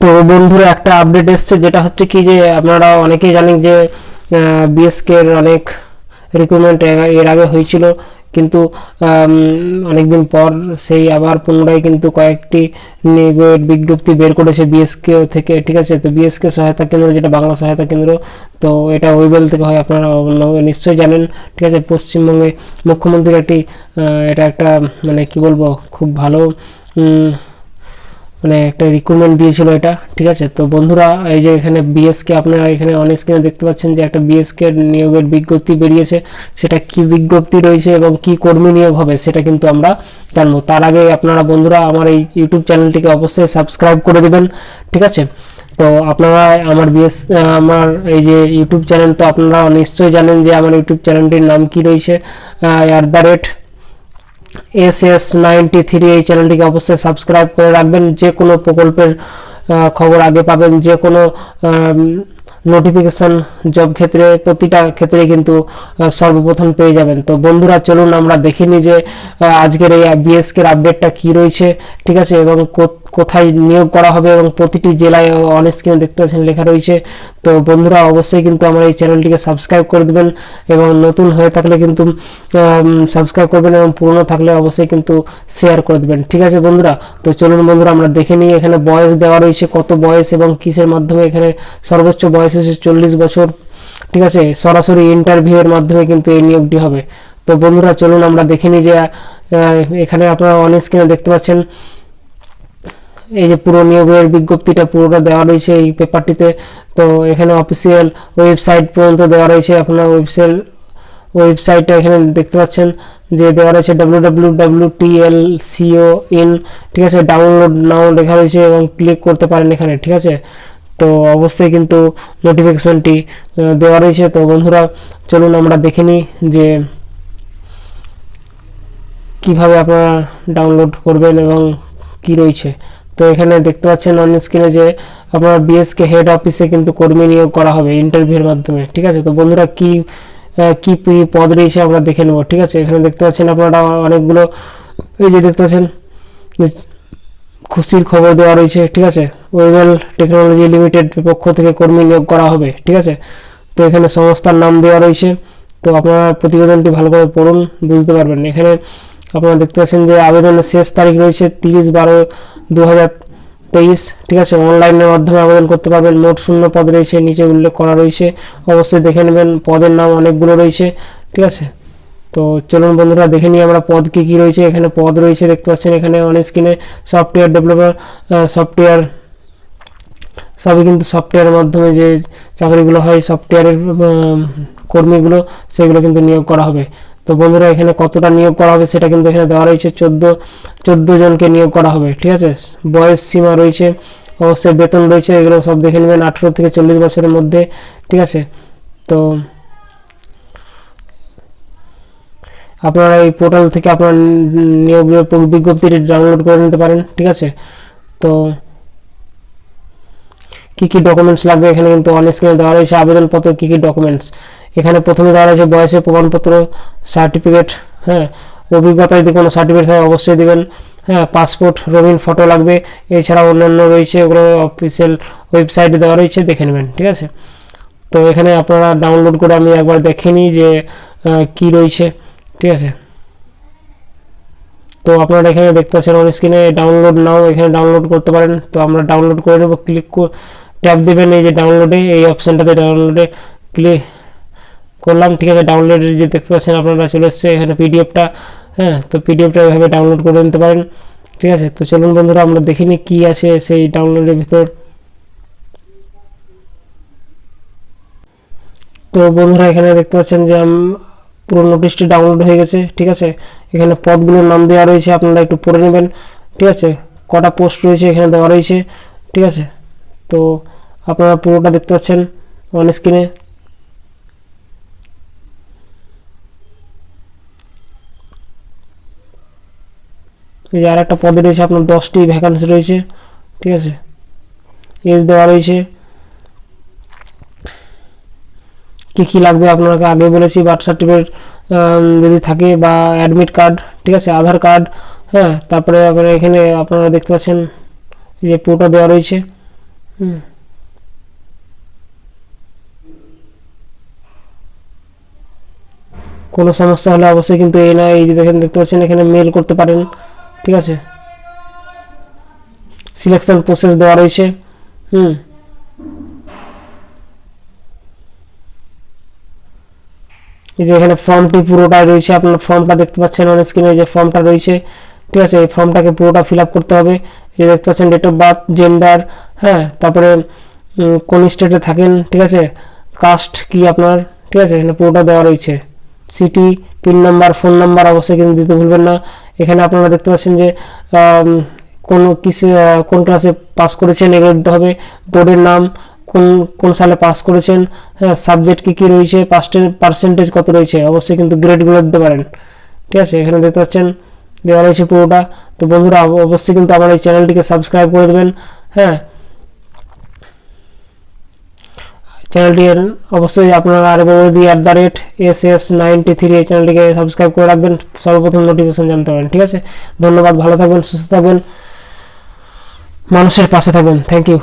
তো বন্ধুরা, একটা আপডেট এসছে যেটা হচ্ছে কি যে আপনারা অনেকেই জানেন যে বিএসকে এর অনেক রিক্রুটমেন্ট এর আগে হয়েছিল। কিন্তু অনেকদিন পর সেই আবার পুনরায় কিন্তু কয়েকটি নিয়োগের বিজ্ঞপ্তি বের করেছে বিএসকে থেকে। ঠিক আছে? তো বিএসকে সহায়তা কেন্দ্র, যেটা বাংলা সহায়তা কেন্দ্র, তো এটা ওয়েবেল থেকে হয়, আপনারা নিশ্চয়ই জানেন। ঠিক আছে? পশ্চিমবঙ্গে মুখ্যমন্ত্রীর একটি এটা একটা মানে কি বলব, খুব ভালো মানে একটা রিক্রুটমেন্ট দিয়েছিল এটা, ঠিক আছে? তো বন্ধুরা, এই যে এখানে বিএসকে আপনারা এখানে অন স্ক্রিনে দেখতে পাচ্ছেন যে একটা বিএসকে নিয়োগের বিজ্ঞপ্তি বেরিয়েছে। সেটা কি বিজ্ঞপ্তি রয়েছে এবং কি কর্মী নিয়োগ হবে সেটা কিন্তু আমরা জানব। তার আগে আপনারা বন্ধুরা আমার এই ইউটিউব চ্যানেলটিকে অবশ্যই সাবস্ক্রাইব করে দেবেন, ঠিক আছে? তো আপনারা আমার বিএস আমার এই যে ইউটিউব চ্যানেল, তো আপনারা নিশ্চয়ই জানেন যে আমার ইউটিউব চ্যানেলটির নাম কি রয়েছে at the rate S S ninety three এই চ্যানেলটিকে অবশ্যই সাবস্ক্রাইব করে রাখবেন। যে কোনো প্রকল্পের খবর আগে পাবেন। যে কোনো নোটিফিকেশান জব ক্ষেত্রে, প্রতিটা ক্ষেত্রে কিন্তু সর্বপ্রথম পেয়ে যাবেন। তো বন্ধুরা, চলুন আমরা দেখিনি যে আজকের এই বিএসকের আপডেটটা কি রয়েছে, ঠিক আছে? এবং কোথায় নিয়োগ করা হবে এবং প্রতিটি জেলায় অন স্ক্রিনে দেখতে পাচ্ছেন লেখা রয়েছে। তো বন্ধুরা, অবশ্যই কিন্তু আমার এই চ্যানেলটিকে সাবস্ক্রাইব করে দেবেন এবং নতুন হয়ে থাকলে কিন্তু সাবস্ক্রাইব করবেন এবং পুরনো থাকলে অবশ্যই কিন্তু শেয়ার করে দেবেন। ঠিক আছে বন্ধুরা? তো চলুন বন্ধুরা, আমরা দেখে নিই এখানে বয়স দেওয়া রয়েছে, কত বয়স এবং কিসের মাধ্যমে এখানে সর্বোচ্চ বয়স হচ্ছে চল্লিশ বছর। ঠিক আছে? সরাসরি ইন্টারভিউ এর মাধ্যমে কিন্তু এই নিয়োগটি হবে। তো বন্ধুরা, চলুন আমরা দেখে নিই যে এখানে আপনারা অন স্ক্রিনে দেখতে পাচ্ছেন এই যে পুরো নিয়োগের বিজ্ঞপ্তিটা পুরোটা দেওয়া রয়েছে এই পেপারটিতে। তো এখানে অফিসিয়াল ওয়েবসাইট পর্যন্ত দেওয়া রয়েছে। আপনার ওয়েবসাইট ওয়েবসাইটটা এখানে দেখতে পাচ্ছেন যে দেওয়া রয়েছে W W W T L co in ঠিক আছে? ডাউনলোড নাও লেখা রয়েছে এবং ক্লিক করতে পারেন এখানে, ঠিক আছে? তো অবশ্যই কিন্তু নোটিফিকেশনটি দেওয়া রয়েছে। তো বন্ধুরা, চলুন আমরা দেখে নিই যে কীভাবে আপনারা ডাউনলোড করবেন এবং কি রয়েছে। তো এখানে দেখতে পাচ্ছেন অন স্ক্রিনে যে আপনার বিএসকে হেড অফিসে কিন্তু কর্মী নিয়োগ করা হবে ইন্টারভিউর মাধ্যমে, ঠিক আছে? তো বন্ধুরা কি কি পদ রয়েছে আমরা দেখে নেব, ঠিক আছে? এখানে দেখতে পাচ্ছেন আপনারা অনেকগুলো, এই যে দেখতে পাচ্ছেন, খুশির খবর দেওয়া রয়েছে, ঠিক আছে? ওয়েবেল টেকনোলজি লিমিটেড পক্ষ থেকে কর্মী নিয়োগ করা হবে, ঠিক আছে? তো এখানে সংস্থার নাম দেওয়া রয়েছে, তো আপনারা প্রতিবেদনটি ভালো করে পড়ুন, বুঝতে পারবেন। এখানে আপনারা দেখতে পাচ্ছেন যে আবেদনের শেষ তারিখ রয়েছে তিরিশ বারো দু তেইশ। ঠিক আছে, অনলাইনের মাধ্যমে আবেদন করতে পারবেন। মোট শূন্য পদ রয়েছে, নিচে উল্লেখ করা রয়েছে। অবশ্যই দেখে নেবেন, পদের নাম অনেকগুলো রয়েছে। ঠিক আছে? তো চলুন বন্ধুরা, দেখে নিই আমরা পদ কী কী রয়েছে। এখানে পদ রয়েছে, দেখতে পাচ্ছেন এখানে অনেক স্ক্রিনে সফটওয়্যার ডেভেলপার সফটওয়্যার সবই কিন্তু সফটওয়্যারের মাধ্যমে যে চাকরিগুলো হয় সফটওয়্যারের কর্মীগুলো, সেগুলো কিন্তু নিয়োগ করা হবে। তো বন্ধুরা, এখানে কতটা নিয়োগ করা হবে সেটা কিন্তু এখানে দেওয়া রয়েছে। চোদ্দ, চোদ্দ জনকে নিয়োগ করা হবে, ঠিক আছে? বয়স সীমা রয়েছে, অবশ্যই বেতন রয়েছে, এগুলো সব দেখে নেবেন আঠেরো থেকে চল্লিশ বছরের মধ্যে, ঠিক আছে? তো আপনারা এই পোর্টাল থেকে আপনার নিয়োগ বিজ্ঞপ্তিটি ডাউনলোড করে নিতে পারেন, ঠিক আছে? তো কি কি ডকুমেন্টস লাগবে? এখানে কিন্তু অন স্ক্রিনে দেওয়া রয়েছে আবেদনপত্র, কী কী ডকুমেন্টস এখানে প্রথমে দেওয়া রয়েছে বয়সের প্রমাণপত্র সার্টিফিকেট হ্যাঁ অভিজ্ঞতা যদি কোনো সার্টিফিকেট থাকে অবশ্যই দেবেন। হ্যাঁ পাসপোর্ট রঙিন ফটো লাগবে। এছাড়া অন্যান্য রয়েছে, ওগুলো অফিসিয়াল ওয়েবসাইটে দেওয়া রয়েছে, দেখে নেবেন, ঠিক আছে? তো এখানে আপনারা ডাউনলোড করে আমি একবার দেখে নিই যে কি রয়েছে, ঠিক আছে? তো আপনারা এখানে দেখতে পাচ্ছেন অন স্ক্রিনে ডাউনলোড নাও, এখানে ডাউনলোড করতে পারেন। তো আমরা ডাউনলোড করে নেব ক্লিক ট্যাপ দেবেন এই যে ডাউনলোডে এই অপশানটাতে ডাউনলোডে ক্লিক করলাম, ঠিক আছে ডাউনলোডের যে দেখতে পাচ্ছেন আপনারা চলে এসছে, এখানে পিডিএফটা হ্যাঁ তো পিডিএফটা এভাবে ডাউনলোড করে নিতে পারেন, ঠিক আছে? তো চলুন বন্ধুরা, আমরা দেখিনি কি আছে সেই ডাউনলোডের ভিতর। তো বন্ধুরা, এখানে দেখতে পাচ্ছেন যে পুরো নোটিশটি ডাউনলোড হয়ে গেছে, ঠিক আছে? এখানে পদগুলোর নাম দেওয়া রয়েছে, আপনারা একটু পড়ে নেবেন, ঠিক আছে? কটা পোস্ট রয়েছে এখানে দেওয়া রয়েছে, ঠিক আছে? তো আপনারা পুরোটা দেখতে পাচ্ছেন অন স্ক্রিনে এই আর একটা পদে রয়েছে আপনার দশটি ভ্যাকান্সি রয়েছে, ঠিক আছে? এজ দেওয়া রয়েছে। কি কি লাগবে আপনাকে আগে বলেছি বার্থ সার্টিফিকেট যদি থাকে বা অ্যাডমিট কার্ড ঠিক আছে? আধার কার্ড হ্যাঁ? তারপরে আপনার এখানে আপনারা দেখতে পাচ্ছেন যে পুরোটা দেওয়া রয়েছে। হুম। কোনো সমস্যা হলে অবশ্যই কিন্তু এই না, এই যে দেখেন, দেখতে পাচ্ছেন, এখানে মেল করতে পারেন। ঠিক আছে? সিলেকশন প্রসেস দেওয়া রয়েছে। হুম। এই যে এখানে ফর্মটি পুরোটা রয়েছে। আপনার ফর্মটা দেখতে পাচ্ছেন অন স্ক্রিনে যে ফর্মটা রয়েছে। ঠিক আছে? এই ফর্মটাকে পুরোটা ফিল করতে হবে। এই দেখতে পাচ্ছেন ডেট অফ বার্থ জেন্ডার হ্যাঁ? তারপরে কোন স্টেটে থাকেন, ঠিক আছে? কাস্ট কি আপনার? ঠিক আছে? এখানে পুরোটা দেওয়া রয়েছে। City pin number phone number অবশ্যই কিন্তু দিতে ভুলবেন না। এখানে আপনারা দেখতে পাচ্ছেন যে কোন কিসে কোন ক্লাসে পাস করেছেন, এগুলো দিতে হবে। বোর্ডের নাম, কোন কোন সালে পাস করেছেন হ্যাঁ সাবজেক্ট কী কী রয়েছে পাস্টের পার্সেন্টেজ কত রয়েছে, অবশ্যই কিন্তু গ্রেডগুলো দিতে পারেন। ঠিক আছে? এখানে দেখতে পাচ্ছেন, দেওয়া রয়েছে পুরোটা। তো বন্ধুরা অবশ্যই কিন্তু আমার এই চ্যানেলটিকে সাবস্ক্রাইব করে দেবেন। হ্যাঁ? চ্যানেলটি অবশ্যই আপনারা আর বলে দিই at the rate S S ninety three এই চ্যানেলটিকে সাবস্ক্রাইব করে রাখবেন। সর্বপ্রথম নোটিফিকেশন জানতে পারেন, ঠিক আছে? ধন্যবাদ, ভালো থাকবেন, সুস্থ থাকবেন, মানুষের পাশে থাকবেন। Thank you